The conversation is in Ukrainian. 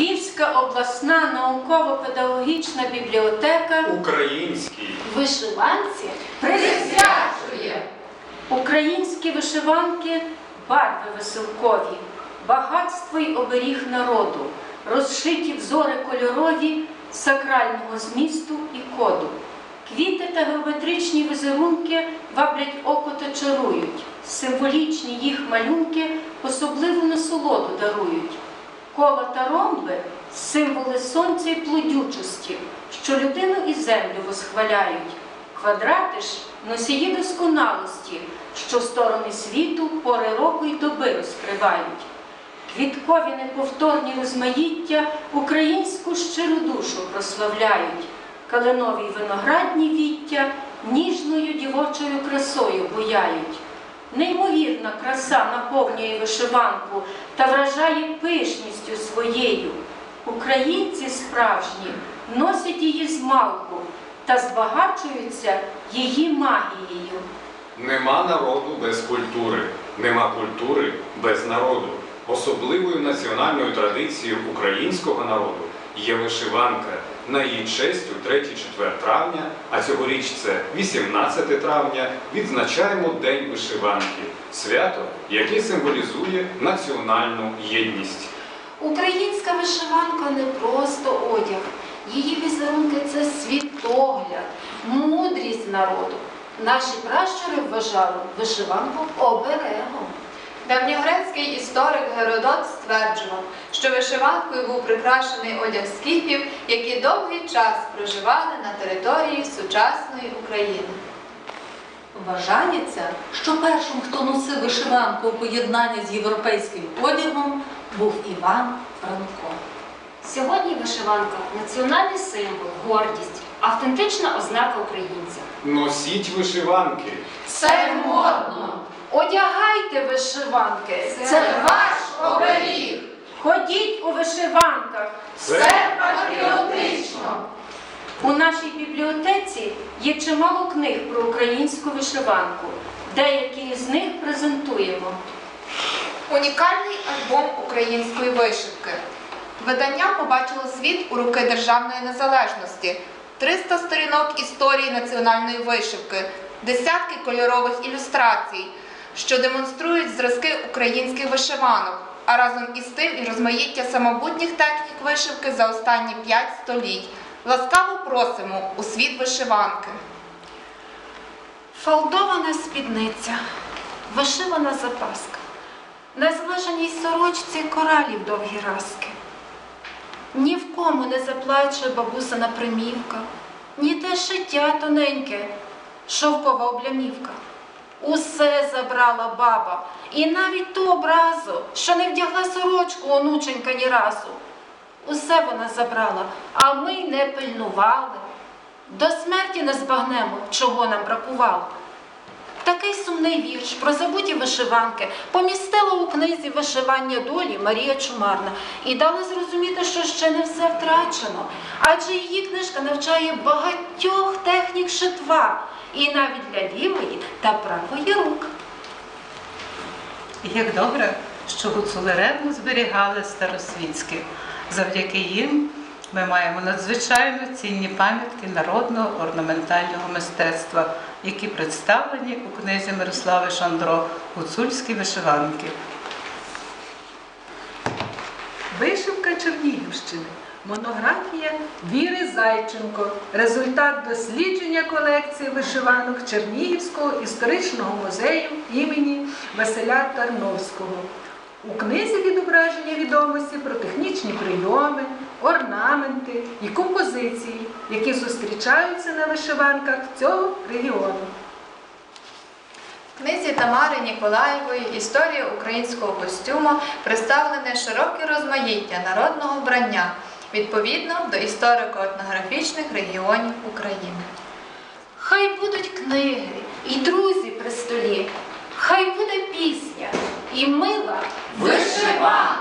Львівська обласна науково-педагогічна бібліотека Український. Вишиванці присвячує українські вишиванки, барви веселкові, багатство й оберіг народу, розшиті взори кольорові сакрального змісту і коду. Квіти та геометричні візерунки ваблять око та чарують, символічні їх малюнки особливу насолоду дарують. Кола та ромби символи сонця і плодючості, що людину і землю восхваляють. Квадрати ж носії досконалості, що сторони світу пори року й доби розкривають. Квіткові неповторні розмаїття українську щиру душу прославляють. Калинові виноградні віття ніжною дівочою красою буяють. Неймовірна краса наповнює вишиванку та вражає пишністю своєю. Українці справжні носять її змалку та збагачуються її магією. Нема народу без культури, нема культури без народу. Особливою національною традицією українського народу є вишиванка. На її честь у 3-4 травня, а цьогоріч це 18 травня, відзначаємо День вишиванки, свято, яке символізує національну єдність. Українська вишиванка не просто одяг. Її візерунки це світогляд, мудрість народу. Наші пращури вважали вишиванку оберегом. Давньогрецький історик Геродот стверджував, що вишиванкою був прикрашений одяг скіфів, які довгий час проживали на території сучасної України. Вважається, що першим, хто носив вишиванку у поєднанні з європейським одягом, був Іван Франко. Сьогодні вишиванка національний символ, гордість, автентична ознака українця. Носіть вишиванки. Це модно. Одягайте вишиванки. Це ваш оберіг. Ходіть у вишиванках. Це патріотично. У нашій бібліотеці є чимало книг про українську вишиванку. Деякі з них презентуємо. Унікальний альбом української вишивки. Видання побачило світ у роки Державної незалежності, 300 сторінок історії національної вишивки, десятки кольорових ілюстрацій, що демонструють зразки українських вишиванок, а разом із тим і розмаїття самобутніх технік вишивки за останні 5 століть. Ласкаво просимо у світ вишиванки. Фалдована спідниця, вишивана запаска, на зваженій сорочці коралів довгі раски. Ні в кому не заплаче бабусина примівка, ні те шиття тоненьке, шовкова облямівка. Усе забрала баба, і навіть ту образу, що не вдягла сорочку онученька ні разу. Усе вона забрала, а ми не пильнували. До смерті не збагнемо, чого нам бракувало. Такий сумний вірш про забуті вишиванки помістила у книзі вишивання долі Марія Чумарна і дала зрозуміти, що ще не все втрачено, адже її книжка навчає багатьох технік шитва, і навіть для лівої та правої рук. Як добре, що гуцули ревно зберігали старосвітське. Завдяки їм ми маємо надзвичайно цінні пам'ятки народного орнаментального мистецтва, які представлені у книзі Мирослави Шандро Гуцульські вишиванки. Вишивка Чернігівщини. Монографія Віри Зайченко. Результат дослідження колекції вишиванок Чернігівського історичного музею імені Василя Тарновського. У книзі відображення відомості про технічні прийоми, орнаменти і композиції, які зустрічаються на вишиванках цього регіону. В книзі Тамари Ніколаєвої Історія українського костюма представлене широке розмаїття народного вбрання відповідно до історико-етнографічних регіонів України. Хай будуть книги і друзі при столі, хай буде пісня і мила Вишиванка!